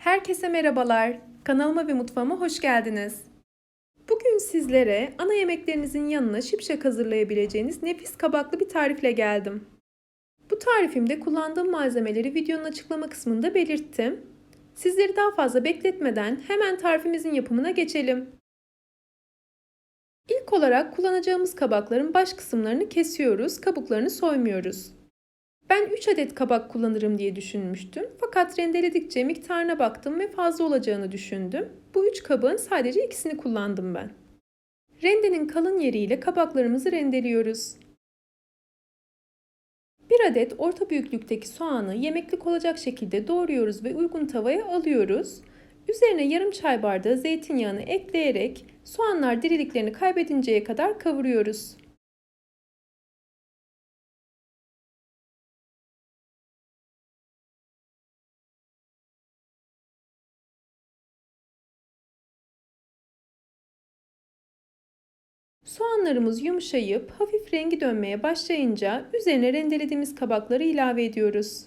Herkese merhabalar. Kanalıma ve mutfağıma hoş geldiniz. Bugün sizlere ana yemeklerinizin yanına şipşak hazırlayabileceğiniz nefis kabaklı bir tarifle geldim. Bu tarifimde kullandığım malzemeleri videonun açıklama kısmında belirttim. Sizleri daha fazla bekletmeden hemen tarifimizin yapımına geçelim. İlk olarak kullanacağımız kabakların baş kısımlarını kesiyoruz, kabuklarını soymuyoruz. Ben 3 adet kabak kullanırım diye düşünmüştüm. Fakat rendeledikçe miktarına baktım ve fazla olacağını düşündüm. Bu 3 kabağın sadece ikisini kullandım ben. Rendenin kalın yeriyle kabaklarımızı rendeliyoruz. 1 adet orta büyüklükteki soğanı yemeklik olacak şekilde doğruyoruz ve uygun tavaya alıyoruz. Üzerine yarım çay bardağı zeytinyağını ekleyerek soğanlar diriliklerini kaybedinceye kadar kavuruyoruz. Soğanlarımız yumuşayıp hafif rengi dönmeye başlayınca üzerine rendelediğimiz kabakları ilave ediyoruz.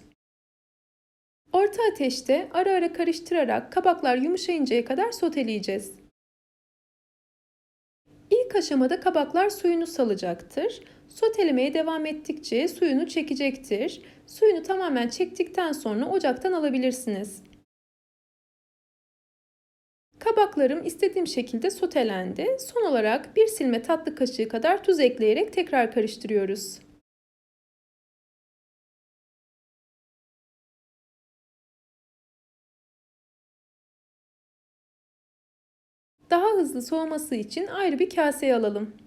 Orta ateşte ara ara karıştırarak kabaklar yumuşayıncaya kadar soteleyeceğiz. İlk aşamada kabaklar suyunu salacaktır. Sotelemeye devam ettikçe suyunu çekecektir. Suyunu tamamen çektikten sonra ocaktan alabilirsiniz. Kabaklarım istediğim şekilde sotelendi. Son olarak bir silme tatlı kaşığı kadar tuz ekleyerek tekrar karıştırıyoruz. Daha hızlı soğuması için ayrı bir kaseye alalım.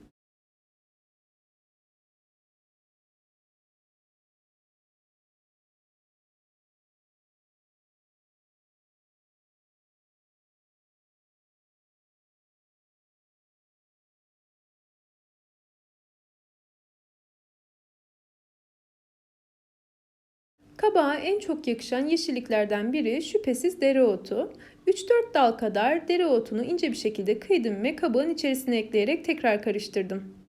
Kabağa en çok yakışan yeşilliklerden biri şüphesiz dereotu. 3-4 dal kadar dereotunu ince bir şekilde kıydım ve kabağın içerisine ekleyerek tekrar karıştırdım.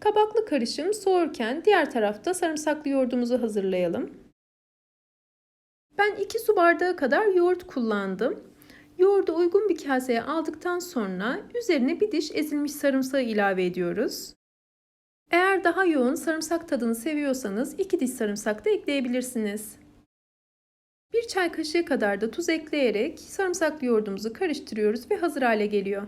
Kabaklı karışım soğurken diğer tarafta sarımsaklı yoğurdumuzu hazırlayalım. Ben 2 su bardağı kadar yoğurt kullandım. Yoğurdu uygun bir kaseye aldıktan sonra üzerine bir diş ezilmiş sarımsağı ilave ediyoruz. Eğer daha yoğun sarımsak tadını seviyorsanız iki diş sarımsak da ekleyebilirsiniz. Bir çay kaşığı kadar da tuz ekleyerek sarımsaklı yoğurdumuzu karıştırıyoruz ve hazır hale geliyor.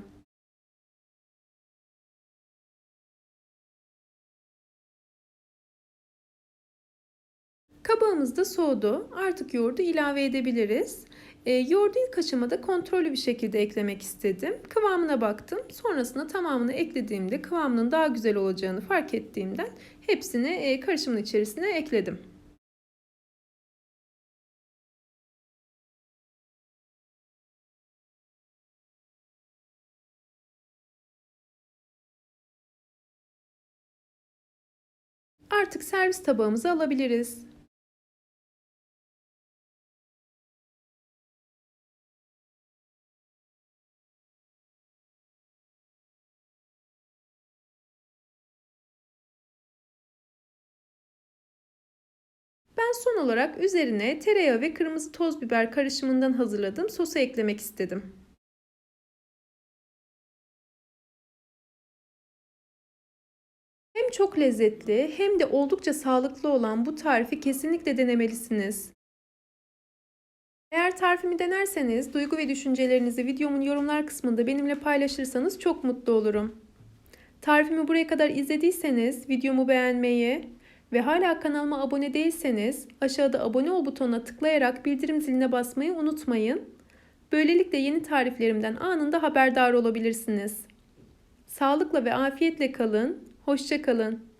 Kabağımız da soğudu. Artık yoğurdu ilave edebiliriz. E, yoğurdu ilk aşamada kontrollü bir şekilde eklemek istedim. Kıvamına baktım. Sonrasında tamamını eklediğimde kıvamının daha güzel olacağını fark ettiğimden hepsini e, karışımın içerisine ekledim. Artık servis tabağımıza alabiliriz. Ben son olarak üzerine tereyağı ve kırmızı toz biber karışımından hazırladığım sosu eklemek istedim. Hem çok lezzetli hem de oldukça sağlıklı olan bu tarifi kesinlikle denemelisiniz. Eğer tarifimi denerseniz duygu ve düşüncelerinizi videomun yorumlar kısmında benimle paylaşırsanız çok mutlu olurum. Tarifimi buraya kadar izlediyseniz videomu beğenmeyi, ve hala kanalıma abone değilseniz aşağıda abone ol butonuna tıklayarak bildirim ziline basmayı unutmayın. Böylelikle yeni tariflerimden anında haberdar olabilirsiniz. Sağlıkla ve afiyetle kalın, hoşça kalın.